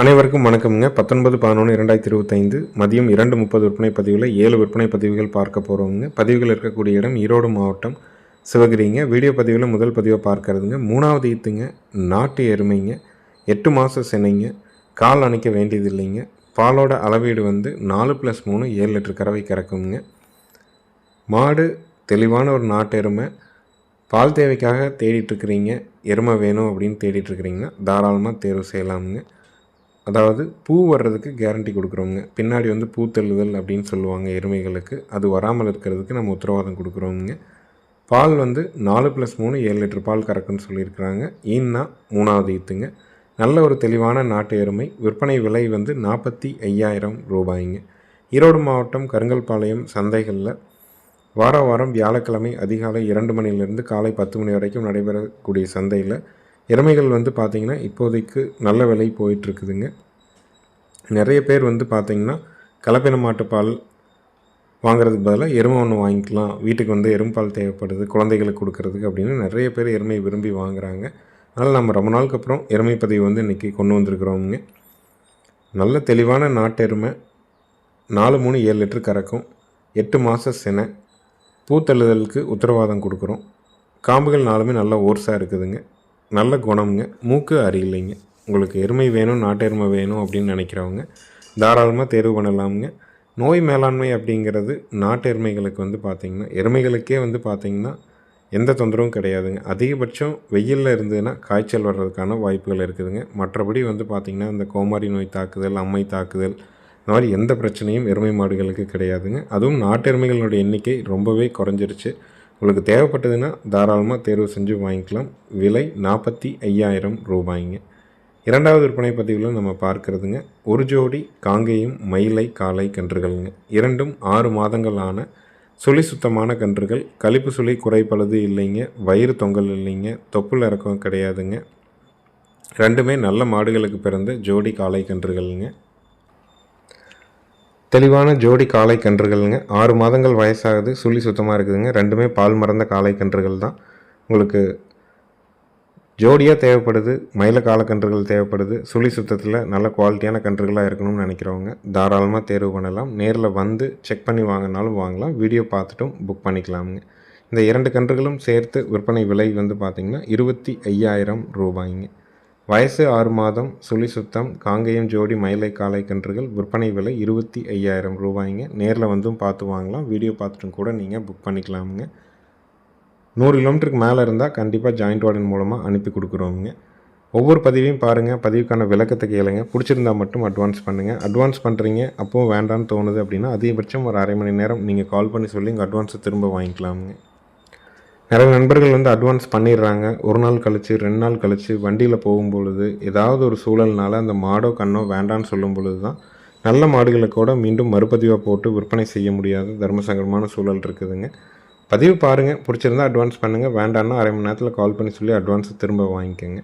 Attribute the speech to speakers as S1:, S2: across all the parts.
S1: அனைவருக்கும் வணக்கம்ங்க. பத்தொன்பது பதினொன்று இரண்டாயிரத்தி இருபத்தைந்து மதியம் இரண்டு முப்பது விற்பனை பதிவில் ஏழு விற்பனை பதிவுகள் பார்க்க போகிறோங்க பதிவுகள் இருக்கக்கூடிய இடம் ஈரோடு மாவட்டம் சிவகிரிங்க. வீடியோ பதிவில் முதல் பதிவை பார்க்கறதுங்க. மூணாவது ஈத்துங்க நாட்டு எருமைங்க. எட்டு மாத சென்னைங்க. கால் அணைக்க வேண்டியது இல்லைங்க பாலோட அளவீடு வந்து நாலு ப்ளஸ் மூணு ஏழு லிட்டர் கறவை கறக்குங்க. மாடு தெளிவான ஒரு நாட்டு எருமை. பால் தேவைக்காக தேடிட்டுருக்கிறீங்க எருமை வேணும் அப்படின்னு தேடிட்டுருக்கிறீங்கன்னா தாராளமாக தேர்வு செய்யலாமுங்க. அதாவது பூ வர்றதுக்கு கேரண்டி கொடுக்குறோங்க பின்னாடி வந்து பூ அப்படின்னு சொல்லுவாங்க எருமைகளுக்கு. அது வராமல் இருக்கிறதுக்கு நம்ம உத்தரவாதம் கொடுக்குறோங்க பால் வந்து நாலு ப்ளஸ் மூணு ஏழு லிட்டர் பால் கறக்குன்னு சொல்லியிருக்கிறாங்க. ஈன்னா மூணாவது ஈத்துங்க. நல்ல ஒரு தெளிவான நாட்டு எருமை. விற்பனை விலை வந்து நாற்பத்தி ஐயாயிரம் ரூபாய்ங்க. ஈரோடு மாவட்டம் கருங்கல்பாளையம் சந்தைகளில் வார வாரம் வியாழக்கிழமை அதிகாலை இரண்டு மணிலேருந்து காலை பத்து மணி வரைக்கும் நடைபெறக்கூடிய சந்தையில் எருமைகள் வந்து பார்த்திங்கன்னா இப்போதைக்கு நல்ல விலை போயிட்டுருக்குதுங்க. நிறைய பேர் வந்து பார்த்திங்கன்னா கலப்பின மாட்டுப்பால் வாங்குறதுக்கு பதிலாக எருமை ஒன்று வாங்கிக்கலாம். வீட்டுக்கு வந்து எரும்பால் தேவைப்படுது குழந்தைகளுக்கு கொடுக்கறதுக்கு அப்படின்னு நிறைய பேர் எருமை விரும்பி வாங்குறாங்க. அதனால் நம்ம ரொம்ப நாளுக்கு அப்புறம் எருமை பதிவு வந்து இன்றைக்கி கொண்டு வந்திருக்கிறோமுங்க. நல்ல தெளிவான நாட்டு எருமை நாலு மூணு ஏழு லிட்டர் கறக்கும் எட்டு மாத சினை பூத்தள்ளுதலுக்கு உத்தரவாதம் கொடுக்குறோம். காம்புகள் நாலுமே நல்ல ஓர்ஸாக இருக்குதுங்க. நல்ல குணம்ங்க. மூக்கு அறியில்லைங்க உங்களுக்கு எருமை வேணும் நாட்டு எருமை வேணும் அப்படின்னு நினைக்கிறவங்க தாராளமாக தேர்வு பண்ணலாமுங்க. நோய் மேலாண்மை அப்படிங்கிறது நாட்டு எருமைகளுக்கு வந்து பார்த்திங்கன்னா எருமைகளுக்கே வந்து பார்த்திங்கன்னா எந்த தொந்தரவும் கிடையாதுங்க. அதிகபட்சம் வெயிலில் இருந்ததுன்னா காய்ச்சல் வர்றதுக்கான வாய்ப்புகள் இருக்குதுங்க. மற்றபடி வந்து பார்த்திங்கன்னா இந்த கோமாரி நோய் தாக்குதல் அம்மை தாக்குதல் இந்த மாதிரி எந்த பிரச்சனையும் எருமை மாடுகளுக்கு கிடையாதுங்க. அதுவும் நாட்டு எருமைகளுடைய எண்ணிக்கை ரொம்பவே குறைஞ்சிருச்சு. உங்களுக்கு தேவைப்பட்டதுன்னா தாராளமாக தேர்வு செஞ்சு வாங்கிக்கலாம். விலை நாற்பத்தி ஐயாயிரம் ரூபாய்ங்க. இரண்டாவது விற்பனை பதிவில் நம்ம பார்க்குறதுங்க. ஒரு ஜோடி காங்கேயம் மயிலை காலை கன்றுகள்ங்க. இரண்டும் ஆறு மாதங்களான சுழி சுத்தமான கன்றுகள். கழிப்பு சுழி குறைப்பளது இல்லைங்க. வயிறு தொங்கல் இல்லைங்க. தொப்புள் இறக்கம் கிடையாதுங்க. ரெண்டுமே நல்ல மாடுகளுக்கு பிறந்த ஜோடி காளை கன்றுகள்ங்க. தெளிவான ஜோடி காளை கன்றுகள்ங்க. ஆறு மாதங்கள் வயசாகுது சுழி சுத்தமாக இருக்குதுங்க. ரெண்டுமே பால் மறந்த காளை கன்றுகள் தான். உங்களுக்கு ஜோடியாக தேவைப்படுது மயில காலக்கன்றுகள் தேவைப்படுது சுழி சுத்தத்தில் நல்ல குவாலிட்டியான கன்றுகளாக இருக்கணும்னு நினைக்கிறவங்க தாராளமாக தேர்வு பண்ணலாம். நேரில் வந்து செக் பண்ணி வாங்கினாலும் வாங்கலாம். வீடியோ பார்த்துட்டும் புக் பண்ணிக்கலாமுங்க. இந்த இரண்டு கன்றுகளும் சேர்த்து விற்பனை விலை வந்து பார்த்திங்கன்னா இருபத்தி ஐயாயிரம் ரூபாய்ங்க. வயசு ஆறு மாதம் சுழி சுத்தம் காங்கேயம் ஜோடி மயிலை காளை கன்றுகள் விற்பனை விலை இருபத்தி ஐயாயிரம் ரூபாய்ங்க. நேரில் வந்தும் பார்த்து வாங்கலாம். வீடியோ பார்த்துட்டும் கூட நீங்கள் புக் பண்ணிக்கலாமுங்க. நூறு கிலோமீட்டருக்கு மேலே இருந்தால் கண்டிப்பாக ஜாயிண்ட் வார்டன் மூலமாக அனுப்பி கொடுக்குறோங்க ஒவ்வொரு பதிவையும் பாருங்கள் பதிவுக்கான விளக்கத்தை கேளுங்க. பிடிச்சிருந்தா மட்டும் அட்வான்ஸ் பண்ணுங்கள் அட்வான்ஸ் பண்ணுறீங்க அப்போது வேண்டான்னு தோணுது அப்படின்னா அதிகபட்சம் ஒரு அரை மணி நேரம் நீங்கள் கால் பண்ணி சொல்லி உங்கள் அட்வான்ஸை திரும்ப வாங்கிக்கலாமுங்க. நிறைய நண்பர்கள் வந்து அட்வான்ஸ் பண்ணிடுறாங்க. ஒரு நாள் கழித்து ரெண்டு நாள் கழித்து வண்டியில் போகும்பொழுது ஏதாவது ஒரு சூழல்னால அந்த மாடோ கண்ணோ வேண்டான்னு சொல்லும் பொழுது தான் நல்ல மாடுகளை கூட மீண்டும் மறுபதிவாக போட்டு விற்பனை செய்ய முடியாத தர்மசங்கரமான சூழல் இருக்குதுங்க. பதிவு பாருங்கள் பிடிச்சிருந்தா அட்வான்ஸ் பண்ணுங்கள் வேண்டான்னா அரை மணி நேரத்தில் கால் பண்ணி சொல்லி அட்வான்ஸை திரும்ப வாங்கிக்கோங்க.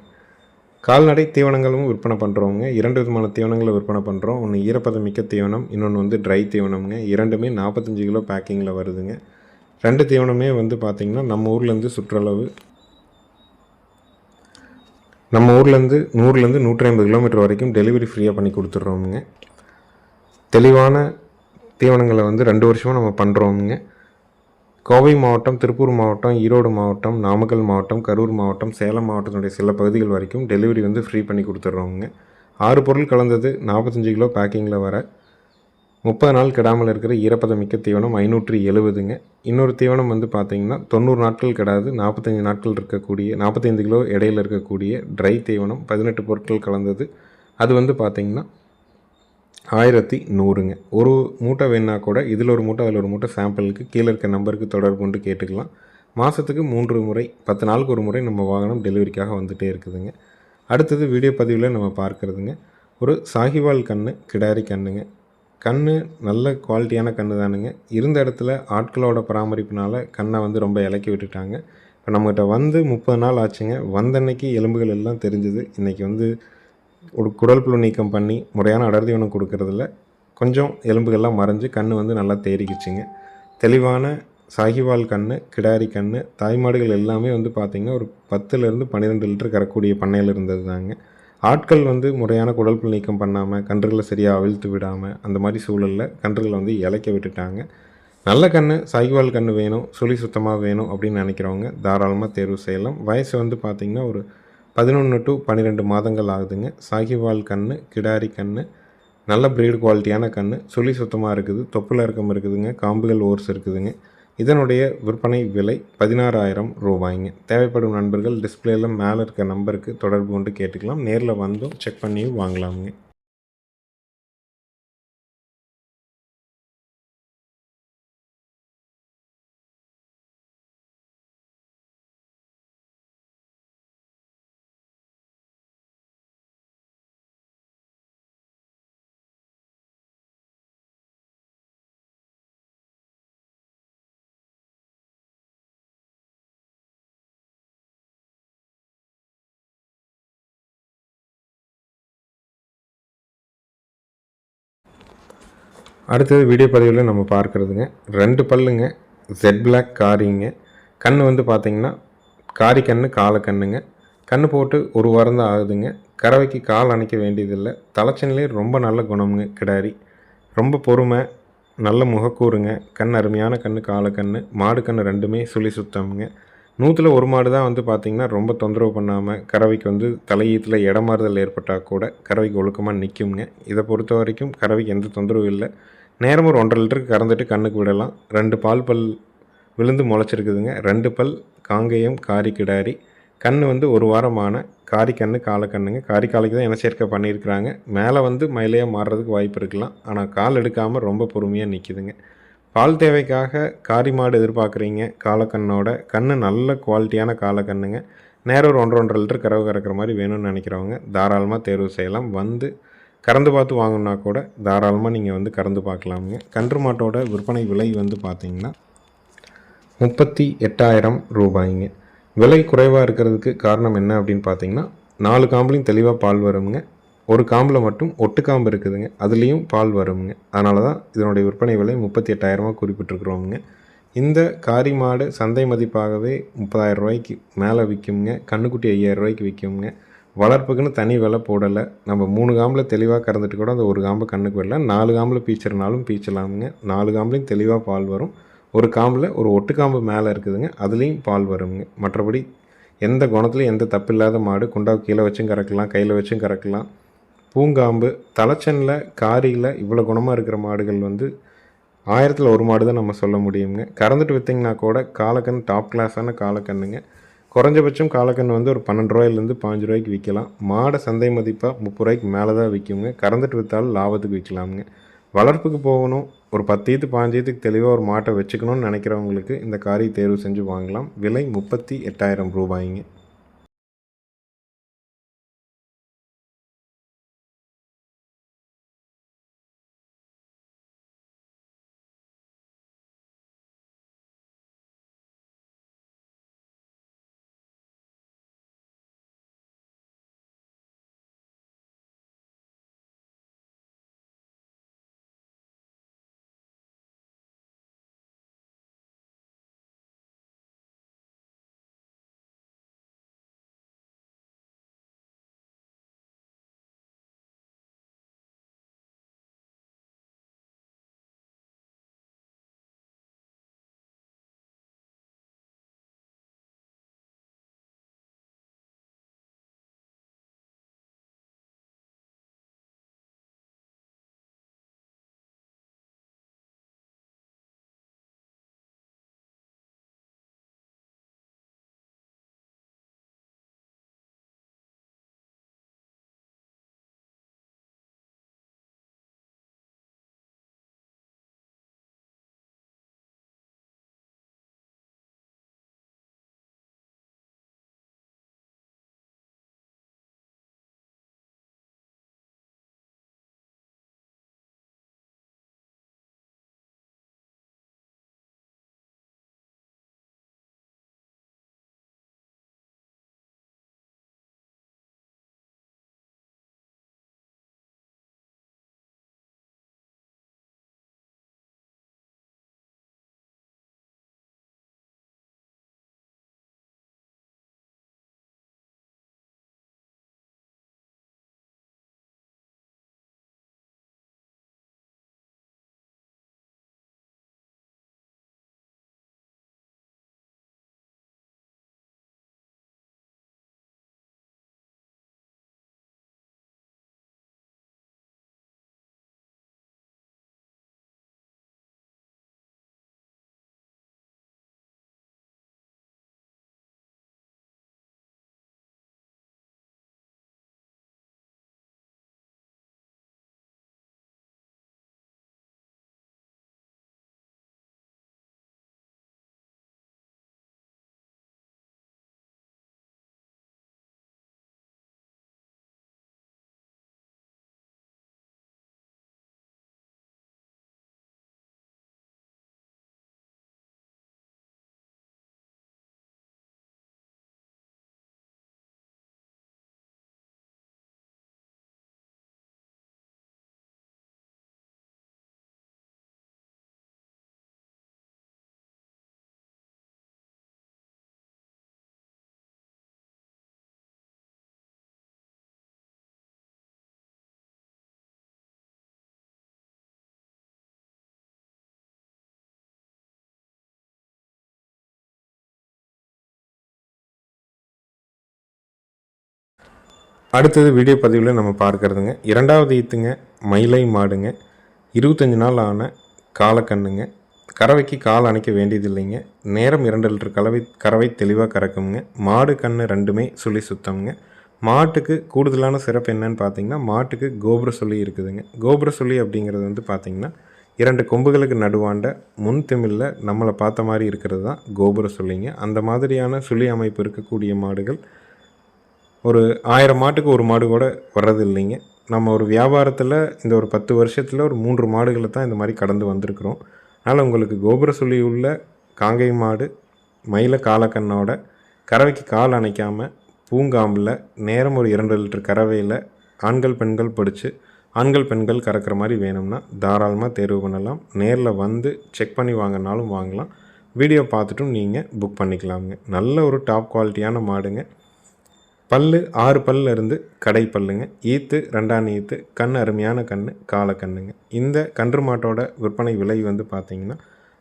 S1: கால்நடை தீவனங்களும் விற்பனை பண்ணுறவங்க இரண்டு விதமான தீவனங்களை விற்பனை பண்ணுறோம் ஒன்று ஈரப்பதமிக்க தீவனம் இன்னொன்று வந்து ட்ரை தீவனம்ங்க. இரண்டுமே நாற்பத்தஞ்சு கிலோ பேக்கிங்கில் வருதுங்க. ரெண்டு தீவனமே வந்து பார்த்திங்கன்னா நம்ம ஊர்லேருந்து சுற்றளவு. நம்ம ஊர்லேருந்து நூறுலேருந்து நூற்றி ஐம்பது கிலோமீட்டர் வரைக்கும் டெலிவரி ஃப்ரீயாக பண்ணி கொடுத்துட்றோமுங்க. தெளிவான தீவனங்களை வந்து ரெண்டு வருஷமாக நம்ம பண்ணுறோமுங்க கோவை மாவட்டம் திருப்பூர் மாவட்டம் ஈரோடு மாவட்டம் நாமக்கல் மாவட்டம் கரூர் மாவட்டம் சேலம் மாவட்டத்தினுடைய சில பகுதிகள் வரைக்கும் டெலிவரி வந்து ஃப்ரீ பண்ணி கொடுத்துட்றோமுங்க. ஆறு பொருள் கலந்தது நாற்பத்தஞ்சு கிலோ பேக்கிங்கில் வர முப்பது நாள் கெடாமல் இருக்கிற ஈரப்பதமிக்க தீவனம் ஐநூற்றி எழுபதுங்க. இன்னொரு தீவனம் வந்து பார்த்திங்கன்னா தொண்ணூறு நாட்கள் கிடாது நாற்பத்தஞ்சு நாட்கள் இருக்கக்கூடிய நாற்பத்தைந்து கிலோ இடையில் இருக்கக்கூடிய ட்ரை தீவனம் பதினெட்டு பொருட்கள் கலந்தது. அது வந்து பார்த்திங்கன்னா ஆயிரத்தி நூறுங்க. ஒரு மூட்டை வேணா கூட இதில் ஒரு மூட்டை அதில் ஒரு மூட்டை சாம்பிளுக்கு கீழே இருக்க நம்பருக்கு தொடர்பு கொண்டு கேட்டுக்கலாம். மாதத்துக்கு மூன்று முறை பத்து நாளுக்கு ஒரு முறை நம்ம வாகனம் டெலிவரிக்காக வந்துகிட்டே இருக்குதுங்க. அடுத்தது வீடியோ பதிவில் நம்ம பார்க்குறதுங்க. ஒரு சாகிவால் கன்று கிடாரி கண்ணுங்க. கண் நல்ல குவாலிட்டியான கண் தானுங்க. இருந்த இடத்துல ஆட்களோட பராமரிப்பினால் கண்ணை வந்து ரொம்ப இலக்கி விட்டுட்டாங்க. இப்போ நம்மகிட்ட வந்து முப்பது நாள் ஆச்சுங்க. வந்தன்னைக்கு எலும்புகள் எல்லாம் தெரிஞ்சுது. இன்றைக்கி வந்து ஒரு குடல் புழு நீக்கம் பண்ணி முறையான அடர்தீவனம் கொடுக்கறதில்ல. கொஞ்சம் எலும்புகள்லாம் மறைஞ்சு கண் வந்து நல்லா தேறிக்கிச்சுங்க. தெளிவான சாகிவால் கன்று கிடாரி கன்று தாய்மாடுகள் எல்லாமே வந்து பார்த்திங்கன்னா ஒரு பத்துலேருந்து பன்னிரெண்டு லிட்டர் கரக்கூடிய பண்ணையில் இருந்தது தாங்க ஆட்கள் வந்து முறையான குடல்புல் நீக்கம் பண்ணாமல் கன்றுகளை சரியாக அவிழ்த்து விடாமல் அந்த மாதிரி சூழலில் கன்றுகளை வந்து இலைக்க விட்டுட்டாங்க. நல்ல கண் சாய்வால் கன்று வேணும் சுழி சுத்தமாக வேணும் அப்படின்னு நினைக்கிறவங்க தாராளமாக தேர்வு செய்யலாம். வயசு வந்து பார்த்திங்கன்னா ஒரு பதினொன்று டு பன்னிரெண்டு மாதங்கள் ஆகுதுங்க. சாகிவால் கன்று கிடாரி கன்று நல்ல ப்ரீடு குவாலிட்டியான கன்று சுழி சுத்தமாக இருக்குது தொப்புல இறக்கம் இருக்குதுங்க காம்புகள் ஓர்ஸ் இருக்குதுங்க. இதனுடைய விற்பனை விலை பதினாறாயிரம் ரூபாய்ங்க. தேவைப்படும் நண்பர்கள் டிஸ்பிளேயில் மேலே இருக்க நம்பருக்கு தொடர்பு கொண்டு கேட்டுக்கலாம். நேரில் வந்தும் செக் பண்ணியும் வாங்கலாமுங்க. அடுத்தது வீடியோ பதிவில் நம்ம பார்க்குறதுங்க. ரெண்டு பல்லுங்க ஜெட் பிளாக் காரிங்க. கண் வந்து பார்த்திங்கன்னா காரி கண்ணு காலை கண்ணுங்க. கண் போட்டு ஒரு வாரம் தான் ஆகுதுங்க. கறவைக்கு கால் அணைக்க வேண்டியதில்லை. தலைச்சனிலே ரொம்ப நல்ல குணம்ங்க கிடாரி. ரொம்ப பொறுமை நல்ல முகக்கூறுங்க. கண் அருமையான கண் காலை கண் மாடு கண் ரெண்டுமே சுழி சுத்தம்ங்க. நூற்றில் ஒரு மாடு தான் வந்து பார்த்திங்கன்னா ரொம்ப தொந்தரவு பண்ணாமல் கறவைக்கு வந்து தலையீத்தில் இடமாறுதல் ஏற்பட்டால் கூட கறவைக்கு ஒழுக்கமாக நிற்குங்க இதை பொறுத்த வரைக்கும் கறவைக்கு எந்த தொந்தரவும் இல்லை. நேரம் ஒரு ஒன்றரை லிட்டருக்கு கறந்துட்டு கண்ணுக்கு விடலாம். ரெண்டு பால் பல் விழுந்து முளைச்சிருக்குதுங்க. ரெண்டு பல் காங்கேயம் காரி கிடாரி. கண் வந்து ஒரு வாரமான காரி கண்ணு காலக்கண்ணுங்க காரி காலைக்கு தான் இனச்சேர்க்கை பண்ணியிருக்கிறாங்க. மேலே வந்து மயிலையாக மாறுறதுக்கு வாய்ப்பு இருக்கலாம். ஆனால் கால் எடுக்காமல் ரொம்ப பொறுமையாக நிற்கிதுங்க பால் தேவைக்காக காரி மாடு எதிர்பார்க்குறீங்க காலக்கண்ணோட கண் நல்ல குவாலிட்டியான காலக்கண்ணுங்க நேரம் ஒரு ஒன்றரை ஒன்றரை லிட்டர் கறவு கறக்கிற மாதிரி வேணும்னு நினைக்கிறவங்க தாராளமாக தேர்வு செய்யலாம். வந்து கறந்து பார்த்து வாங்கணுன்னா கூட தாராளமாக நீங்கள் வந்து கறந்து பார்க்கலாமுங்க. கன்று மாட்டோட விற்பனை விலை வந்து பார்த்தீங்கன்னா முப்பத்தி எட்டாயிரம் ரூபாய்ங்க. விலை குறைவாக இருக்கிறதுக்கு காரணம் என்ன அப்படின்னு பார்த்தீங்கன்னா நாலு காம்புலையும் தெளிவாக பால் வருங்க ஒரு காம்பில் மட்டும் ஒட்டு காம்பு இருக்குதுங்க. அதுலேயும் பால் வருங்க அதனால தான் இதனுடைய விற்பனை விலை முப்பத்தி எட்டாயிரமாக குறிப்பிட்டிருக்கிறோமுங்க. இந்த காரி மாடு சந்தை மதிப்பாகவே முப்பதாயிரம் ரூபாய்க்கு மேலே விற்குங்க கண்ணுக்குட்டி ஐயாயிரம் ரூபாய்க்கு விற்குங்க வளர்ப்புக்குன்னு தனி விலை போடலை. நம்ம மூணு காம்பில் தெளிவாக கறந்துட்டு கூட அந்த ஒரு காம்பை கண்ணுக்கு வரல. நாலு காம்பில் பீச்சிருனாலும் பீச்சலாமுங்க நாலு காம்புலையும் தெளிவாக பால் வரும். ஒரு காம்பில் ஒரு ஒட்டு காம்பு மேலே இருக்குதுங்க. அதுலேயும் பால் வருங்க. மற்றபடி எந்த குணத்துலையும் எந்த தப்பு இல்லாத மாடு குண்டாவை கீழே வச்சும் கறக்கலாம் கையில் வச்சும் கறக்கலாம். பூங்காம்பு தலைச்சனில் காரியில் இவ்வளோ குணமாக இருக்கிற மாடுகள் வந்து ஆயிரத்தில் ஒரு மாடு தான் நம்ம சொல்ல முடியுங்க. கறந்துட்டு விற்றிங்கன்னா கூட காலக்கண் டாப் கிளாஸான காலக்கண்ணுங்க. குறைஞ்சபட்சம் காலக்கன்று வந்து ஒரு பன்னெண்டு ரூபாயிலேருந்து பாஞ்சு ரூபாய்க்கு விற்கலாம். மாடை சந்தை மதிப்பாக முப்பது ரூபாய்க்கு மேலே தான் விற்குங்க. கறந்துட்டு விற்றாலும் லாபத்துக்கு விற்கலாமுங்க. வளர்ப்புக்கு போகணும். ஒரு பத்தீத்து பாஞ்சீத்துக்கு தெளிவாக ஒரு மாட்டை வச்சுக்கணும்னு நினைக்கிறவங்களுக்கு இந்த காரியை தேர்வு செஞ்சு வாங்கலாம். விலை முப்பத்தி எட்டாயிரம் ரூபாய்ங்க. அடுத்தது வீடியோ பதிவில் நம்ம பார்க்கறதுங்க. இரண்டாவது ஈத்துங்க மயிலை மாடுங்க. இருபத்தஞ்சி நாள் ஆன காலக்கண்ணுங்க கறவைக்கு கால் அணைக்க வேண்டியதில்லைங்க. நேரம் இரண்டு லிட்டர் கலவை கறவை தெளிவாக கறக்குங்க. மாடு கண் ரெண்டுமே சுழி சுத்தம்ங்க. மாட்டுக்கு கூடுதலான சிறப்பு என்னன்னு பார்த்தீங்கன்னா மாட்டுக்கு கோபுர சொல்லி இருக்குதுங்க. கோபுர சொல்லி அப்படிங்கிறது வந்து பார்த்திங்கன்னா இரண்டு கொம்புகளுக்கு நடுவாண்ட முன் திமிழில் நம்மளை பார்த்த மாதிரி இருக்கிறது தான் கோபுர சொல்லிங்க. அந்த மாதிரியான சுழி அமைப்பு இருக்கக்கூடிய மாடுகள் ஒரு ஆயிரம் மாட்டுக்கு ஒரு மாடு கூட வர்றது இல்லைங்க. நம்ம ஒரு வியாபாரத்தில் இந்த ஒரு பத்து வருஷத்தில் ஒரு மூன்று மாடுகளை தான் இந்த மாதிரி கடந்து வந்திருக்கிறோம். அதனால் உங்களுக்கு கோபுர சொல்லி உள்ள காங்கை மாடு மயில காலக்கண்ணோட கறவைக்கு கால் அணைக்காமல் பூங்காம்பில் நேரம் ஒரு இரண்டு லிட்டர் கறவையில் ஆண்கள் பெண்கள் படித்து ஆண்கள் பெண்கள் கறக்கிற மாதிரி வேணும்னா தாராளமாக தேர்வு பண்ணலாம். நேரில் வந்து செக் பண்ணி வாங்கினாலும் வாங்கலாம். வீடியோ பார்த்துட்டும் நீங்கள் புக் பண்ணிக்கலாமுங்க. நல்ல ஒரு டாப் குவாலிட்டியான மாடுங்க. பல்லு ஆறு பல்லில் இருந்து கடை பல்லுங்க. ஈத்து ரெண்டாம் ஈத்து கண் அருமையான கண் கால கண்ணுங்க. இந்த கன்று மாட்டோட விற்பனை விலை வந்து பார்த்தீங்கன்னா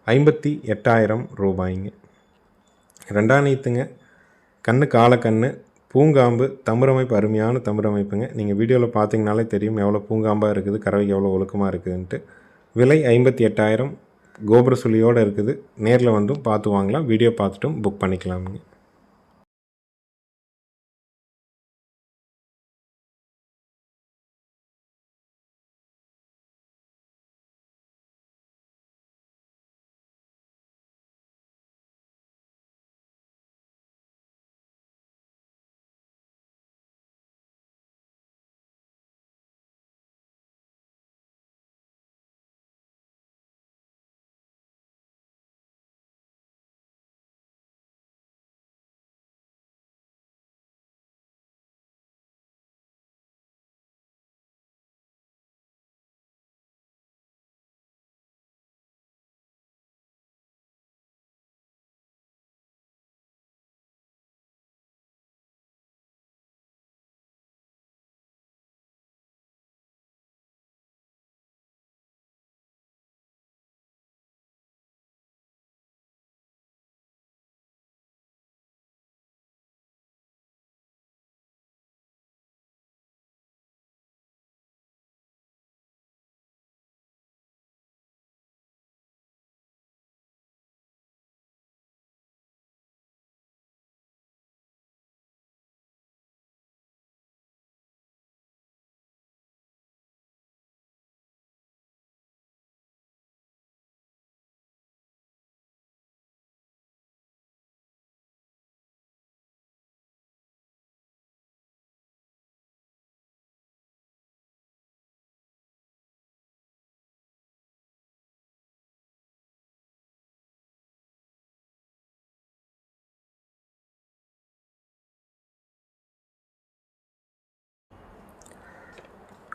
S1: ஐம்பத்தி எட்டாயிரம் ரூபாய்ங்க. ரெண்டாம் ஈத்துங்க கண்ணு கால கண்ணு பூங்காம்பு தமிழமைப்பு அருமையான தமிழமைப்புங்க நீங்கள் வீடியோவில் பார்த்தீங்கனாலே தெரியும் எவ்வளோ பூங்காம்பாக இருக்குது கறவைக்கு எவ்வளோ ஒழுக்கமாக இருக்குதுன்ட்டு. விலை ஐம்பத்தி எட்டாயிரம் கோபுர சுழியோடு இருக்குது. நேரில் வந்தும் பார்த்து வாங்கலாம் வீடியோ பார்த்துட்டும் புக் பண்ணிக்கலாமுங்க.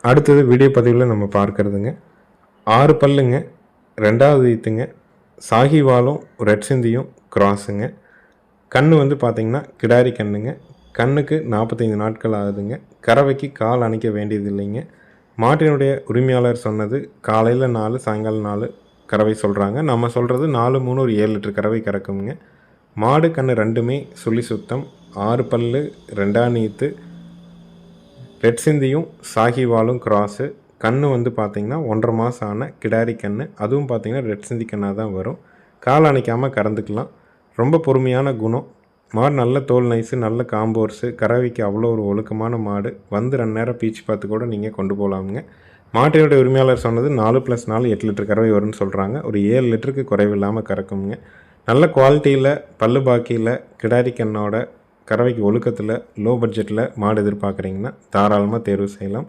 S1: அடுத்தது வீடியோ பதிவில் நம்ம பார்க்கறதுங்க. ஆறு பல்லுங்க ரெண்டாவது ஈத்துங்க சாகிவாலும் ரெட் சிந்தியும் கிராஸுங்க கண் வந்து பார்த்திங்கன்னா கிடாரி கண்ணுங்க. கண்ணுக்கு நாற்பத்தைந்து நாட்கள் ஆகுதுங்க. கறவைக்கு கால் அணைக்க வேண்டியது இல்லைங்க மாட்டினுடைய உரிமையாளர் சொன்னது காலையில் நாலு சாயங்காலம் நாலு கறவை சொல்கிறாங்க நம்ம சொல்கிறது நாலு மூணு ஒரு ஏழு லிட்டர் கறவை கறக்குங்க. மாடு கன்று ரெண்டுமே சுழி சுத்தம். ஆறு பல்லு ரெண்டாம் நீத்து ரெட் சிந்தியும் சாகிவாலும் கிராஸு கண்ணு வந்து பார்த்திங்கன்னா ஒன்றரை மாதம் ஆன கிடாரி கண்ணு. அதுவும் பார்த்திங்கன்னா ரெட் சிந்தி கண்ணாக தான் வரும். கால் அணைக்காமல் கறந்துக்கலாம். ரொம்ப பொறுமையான குணம். மாடு நல்ல தோல் நைஸு நல்ல காம்போர்ஸு கறவைக்கு அவ்வளோ ஒரு ஒழுக்கமான மாடு. வந்து ரெண்டு நேரம் பீச்சு பார்த்து கூட நீங்கள் கொண்டு போகலாமுங்க மாட்டினுடைய உரிமையாளர் சொன்னது நாலு ப்ளஸ் நாலு எட்டு லிட்டர் கறவை வரும்னு சொல்கிறாங்க ஒரு ஏழு லிட்டருக்கு குறைவில்லாமல் கறக்குங்க நல்ல குவாலிட்டியில் பல்லு பாக்கியில் கிடாரி கண்ணோட கறவைக்கு ஒழுக்கத்தில் லோ பட்ஜெட்டில் மாடு எதிர்பார்க்குறீங்கன்னா தாராளமாக தேர்வு செய்யலாம்.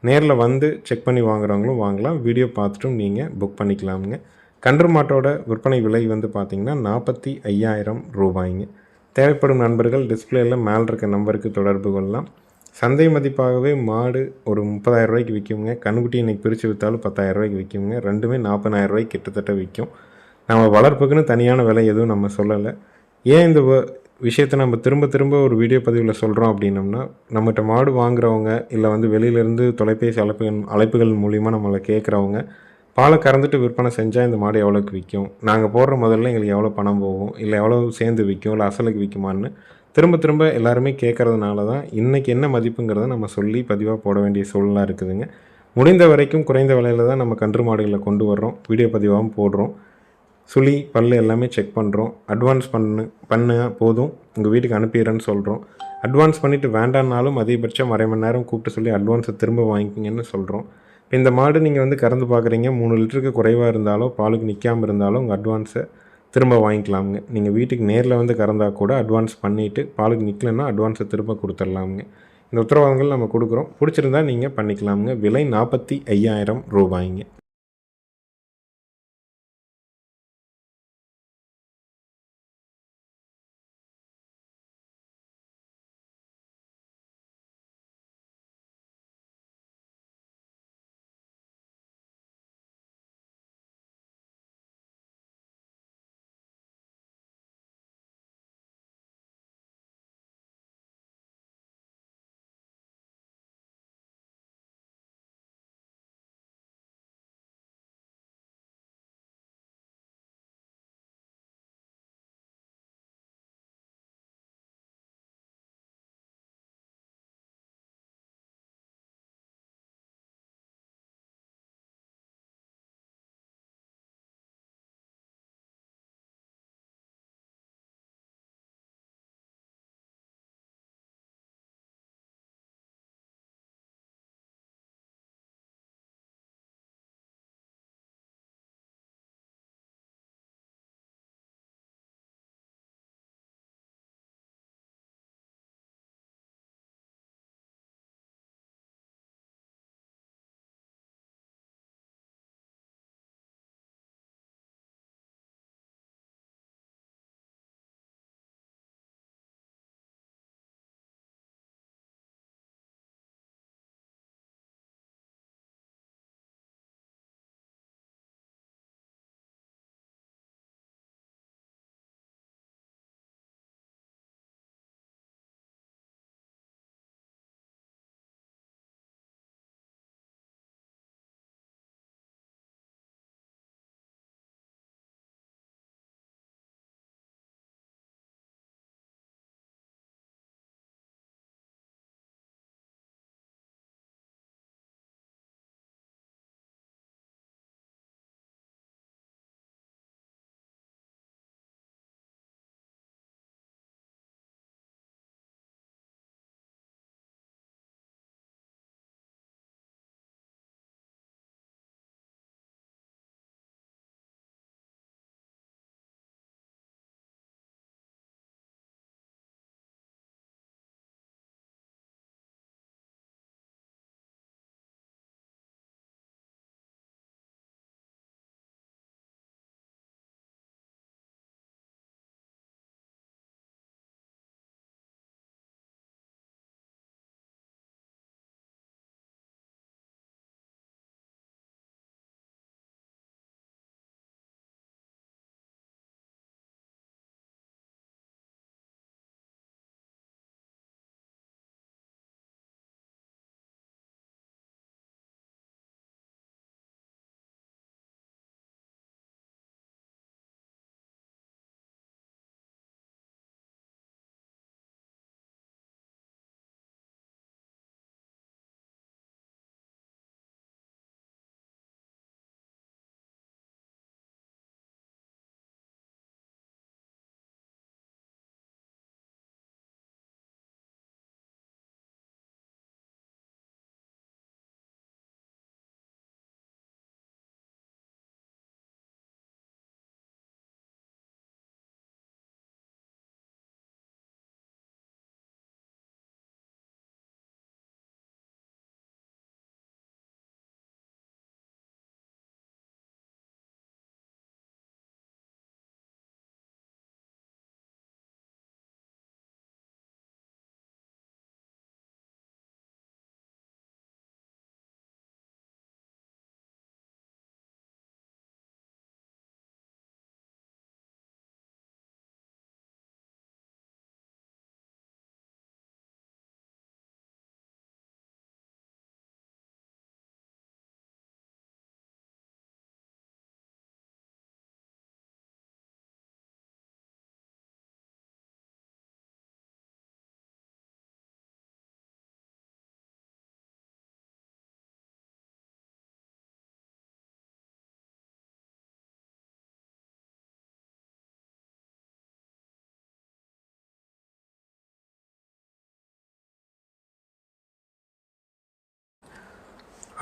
S1: நேரில் வந்து செக் பண்ணி வாங்குறவங்களும் வாங்கலாம். வீடியோ பார்த்துட்டும் நீங்கள் புக் பண்ணிக்கலாமுங்க. கன்று மாட்டோட விற்பனை விலை வந்து பார்த்திங்கன்னா நாற்பத்தி ஐயாயிரம் ரூபாய்ங்க. தேவைப்படும் நண்பர்கள் டிஸ்பிளேயில் மேலே இருக்க நம்பருக்கு தொடர்பு கொள்ளலாம். சந்தை மதிப்பாகவே மாடு ஒரு முப்பதாயிரம் ரூபாய்க்கு விற்குங்க கண்ணுக்குட்டி இன்றைக்கி பிரித்து விற்றாலும் பத்தாயிரம் ரூபாய்க்கு விற்குங்க ரெண்டுமே நாற்பதாயிரம் ரூபாய்க்கு கிட்டத்தட்ட விற்கும் நம்ம வளர்ப்புக்குன்னு தனியான விலை எதுவும் நம்ம சொல்லலை. ஏன் இந்த வ- விஷயத்தை நம்ம திரும்ப திரும்ப ஒரு வீடியோ பதிவில் சொல்கிறோம் அப்படின்னம்னா நம்மகிட்ட மாடு வாங்குறவங்க இல்லை வந்து வெளியிலேருந்து தொலைபேசி அழைப்புகள் அழைப்புகள் மூலிமா நம்மளை கேட்குறவங்க பாலை கறந்துட்டு விற்பனை செஞ்சால் இந்த மாடு எவ்வளோக்கு விற்கும் நாங்கள் போடுற முதல்ல எங்களுக்கு எவ்வளோ பணம் போகும்? இல்லை எவ்வளோ சேர்ந்து விற்கும் இல்லை அசலுக்கு விற்குமான்னு திரும்ப திரும்ப எல்லாருமே கேட்குறதுனால தான் இன்றைக்கி என்ன மதிப்புங்கிறத நம்ம சொல்லி பதிவாக போட வேண்டிய சூழலாக இருக்குதுங்க. முடிந்த வரைக்கும் குறைந்த விலையில் தான் நம்ம கன்று மாடுகளை கொண்டு வர்றோம். வீடியோ பதிவாகவும் போடுறோம். சுழி பல் எல்லாமே செக் பண்ணுறோம் அட்வான்ஸ் பண்ணு பண்ண போதும். உங்கள் வீட்டுக்கு அனுப்பிடுறேன்னு சொல்கிறோம் அட்வான்ஸ் பண்ணிவிட்டு வேண்டான்னாலும் அதிகபட்சம் அரை மணி நேரம் கூப்பிட்டு சொல்லி அட்வான்ஸை திரும்ப வாங்கிக்கிங்கன்னு சொல்கிறோம் இப்போ இந்த மாடு நீங்கள் வந்து கறந்து பார்க்குறீங்க மூணு லிட்டருக்கு குறைவாக இருந்தாலோ பாலுக்கு நிற்காமல் இருந்தாலும் உங்கள் அட்வான்ஸை திரும்ப வாங்கிக்கலாமுங்க. நீங்கள் வீட்டுக்கு நேரில் வந்து கறந்தால் கூட அட்வான்ஸ் பண்ணிவிட்டு பாலுக்கு நிற்கலன்னா அட்வான்ஸை திரும்ப கொடுத்துடலாமுங்க. இந்த உத்தரவாதங்கள் நம்ம கொடுக்குறோம். பிடிச்சிருந்தா நீங்கள் பண்ணிக்கலாமுங்க. விலை நாற்பத்தி ஐயாயிரம் ரூபாய்ங்க.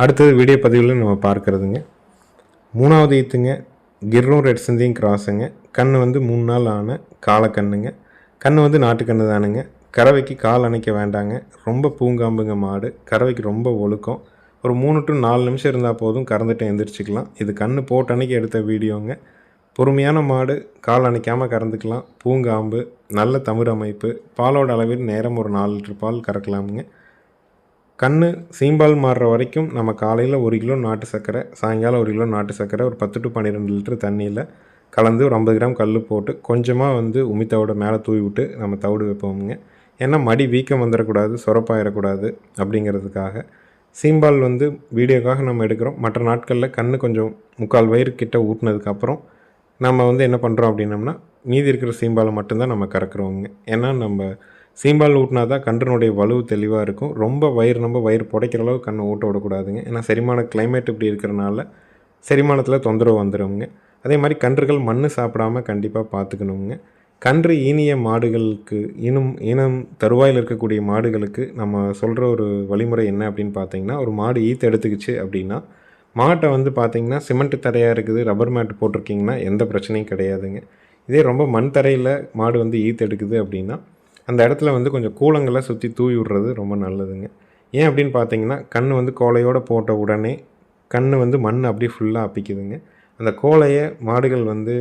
S1: அடுத்தது வீடியோ பதிவில் நம்ம பார்க்குறதுங்க. மூணாவது ஈத்துங்க கிர்ரும் ரெட் சந்தியும் கிராஸுங்க. கண் வந்து மூணு நாள் ஆன காலக்கண்ணுங்க கண் வந்து நாட்டுக்கண்ணு தானுங்க. கறவைக்கு கால் அணைக்க வேண்டாங்க. ரொம்ப பூங்காம்புங்க மாடு. கறவைக்கு ரொம்ப ஒழுக்கம். ஒரு மூணு டு நாலு நிமிஷம் இருந்தால் போதும் கறந்துட்டு எந்திரிச்சிக்கலாம். இது கண் போட்ட அன்னைக்கு எடுத்த வீடியோங்க. பொறுமையான மாடு கால் அணைக்காமல் கறந்துக்கலாம். பூங்காம்பு நல்ல தமிழ் அமைப்பு பாலோட அளவில் நேரம் ஒரு நாலு லிட்டர் பால் கறக்கலாமுங்க. கண் சீம்பால் மாறுற வரைக்கும் நம்ம காலையில் ஒரு கிலோ நாட்டு சர்க்கரை சாயங்காலம் ஒரு கிலோ நாட்டு சர்க்கரை ஒரு பத்து டு பன்னிரெண்டு லிட்டர் தண்ணியில் கலந்து ஒரு ஐம்பது கிராம் கல் போட்டு கொஞ்சமாக வந்து உமி தவிட மேலே தூவி விட்டு நம்ம தவிடு வைப்போமுங்க. ஏன்னா மடி வீக்கம் வந்துடக்கூடாது சுரப்பாயிடக்கூடாது அப்படிங்கிறதுக்காக சீம்பால் வந்து வீடியோக்காக நம்ம எடுக்கிறோம். மற்ற நாட்களில் கண் கொஞ்சம் முக்கால் வயிறு கிட்ட ஊட்டினதுக்கப்புறம் நம்ம வந்து என்ன பண்ணுறோம் அப்படின்னம்னா மீதி இருக்கிற சீம்பாலை மட்டும்தான் நம்ம கறக்குறோங்க ஏன்னா நம்ம சீம்பால் ஊட்டினா தான் கன்றுனுடைய வலு தெளிவாக இருக்கும். ரொம்ப வயிறு நம்ம வயிறு புடைக்கிற அளவு கண்ணை ஊட்ட விடக்கூடாதுங்க. ஏன்னா செரிமான கிளைமேட் இப்படி இருக்கிறனால செரிமானத்தில் தொந்தரவு வந்துடுங்க அதே மாதிரி கன்றுகள் மண் சாப்பிடாம கண்டிப்பாக பார்த்துக்கணுங்க கன்று ஈனிய மாடுகளுக்கு இனம் இனம் தருவாயில் இருக்கக்கூடிய மாடுகளுக்கு நம்ம சொல்கிற ஒரு வழிமுறை என்ன அப்படின்னு பார்த்தீங்கன்னா ஒரு மாடு ஈத்து எடுத்துக்கிச்சு அப்படின்னா மாட்டை வந்து பார்த்திங்கன்னா சிமெண்ட் தரையாக இருக்குது ரப்பர் மேட் போட்டிருக்கீங்கன்னா எந்த பிரச்சனையும் கிடையாதுங்க. இதே ரொம்ப மண் தரையில் மாடு வந்து ஈத்து எடுக்குது அப்படின்னா அந்த இடத்துல வந்து கொஞ்சம் கூலங்களை சுற்றி தூவி விடுறது ரொம்ப நல்லதுங்க. ஏன் அப்படின்னு பார்த்தீங்கன்னா கண் வந்து கோலையோடு போட்ட உடனே கண் வந்து மண் அப்படியே ஃபுல்லாக அப்பிக்குதுங்க. அந்த கோலையை மாடுகள் வந்து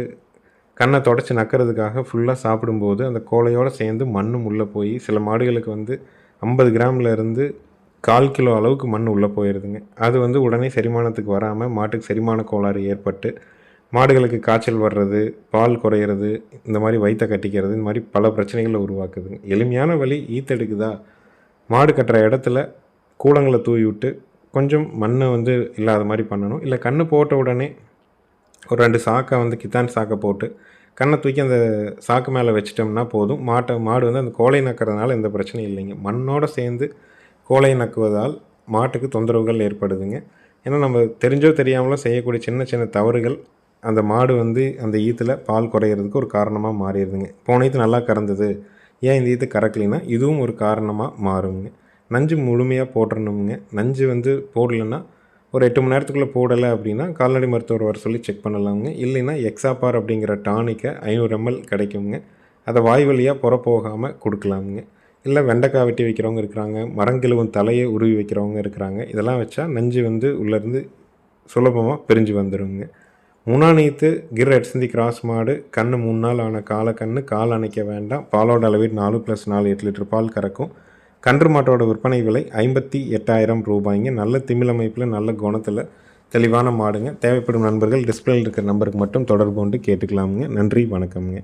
S1: கண்ணை தொடச்சி நக்கிறதுக்காக ஃபுல்லாக சாப்பிடும்போது அந்த கோலையோடு சேர்ந்து மண்ணும் உள்ளே போய் சில மாடுகளுக்கு வந்து ஐம்பது கிராம்லேருந்து கால் கிலோ அளவுக்கு மண் உள்ளே போயிடுதுங்க அது வந்து உடனே செரிமானத்துக்கு வராமல் மாட்டுக்கு செரிமான கோளாறு ஏற்பட்டு மாடுகளுக்கு காய்ச்சல் வர்றது பால் குறையிறது இந்த மாதிரி வயிற்ற கட்டிக்கிறது இந்த மாதிரி பல பிரச்சனைகளை உருவாக்குதுங்க எளிமையான வழி ஈத்தெடுக்குதா மாடு கட்டுற இடத்துல கூடங்களை தூவி விட்டு கொஞ்சம் மண்ணை வந்து இல்லாத மாதிரி பண்ணணும். இல்லை கண்ணு போட்ட உடனே ஒரு ரெண்டு சாக்கை வந்து கித்தான் சாக்கை போட்டு கண்ணை தூக்கி அந்த சாக்கு மேலே வச்சிட்டோம்னா போதும். மாட்டை மாடு வந்து அந்த கோலை நக்கிறதுனால எந்த பிரச்சனையும் இல்லைங்க. மண்ணோடு சேர்ந்து கோலை நக்குவதால் மாட்டுக்கு தொந்தரவுகள் ஏற்படுதுங்க. ஏன்னா நம்ம தெரிஞ்சோ தெரியாமலோ செய்யக்கூடிய சின்ன சின்ன தவறுகள் அந்த மாடு வந்து அந்த ஈத்தில் பால் குறையிறதுக்கு ஒரு காரணமாக மாறிடுதுங்க. போன ஈத்து நல்லா கறந்தது. ஏன் இந்த ஈத்து கறக்கலைன்னா இதுவும் ஒரு காரணமாக மாறுங்க நஞ்சு முழுமையாக போட்டுறணுங்க நஞ்சு வந்து போடலைன்னா ஒரு எட்டு மணி நேரத்துக்குள்ளே போடலை அப்படின்னா கால்நடை மருத்துவர் வர சொல்லி செக் பண்ணலாமுங்க. இல்லைன்னா எக்ஸாபார் அப்படிங்கிற டானிக்கை ஐநூறு எம்எல் கிடைக்குங்க. அதை வாய் வழியாக புற போகாமல் கொடுக்கலாமுங்க. இல்லை வெண்டைக்காய் வெட்டி வைக்கிறவங்க இருக்கிறாங்க. மரங்கிழவும் தலையை உருவி வைக்கிறவங்க இருக்கிறாங்க. இதெல்லாம் வச்சா நஞ்சு வந்து உள்ளேருந்து சுலபமாக பிரிஞ்சு வந்துடுங்க மூணாணியத்து கிர் எட்சந்தி கிராஸ் மாடு கண்ணு மூணு நாள் ஆன காலை கண்ணு கால் அணைக்க வேண்டாம். பாலோட அளவில் நாலு ப்ளஸ் நாலு எட்டு லிட்டர் பால் கறக்கும். கன்று மாட்டோட விற்பனை விலை ஐம்பத்தி எட்டாயிரம் ரூபாய்ங்க. நல்ல திமிழமைப்பில் நல்ல குணத்தில் தெளிவான மாடுங்க. தேவைப்படும் நண்பர்கள் டிஸ்பிளேயில் இருக்கிற நம்பருக்கு மட்டும் தொடர்பு கொண்டு கேட்டுக்கலாமுங்க. நன்றி வணக்கம்ங்க.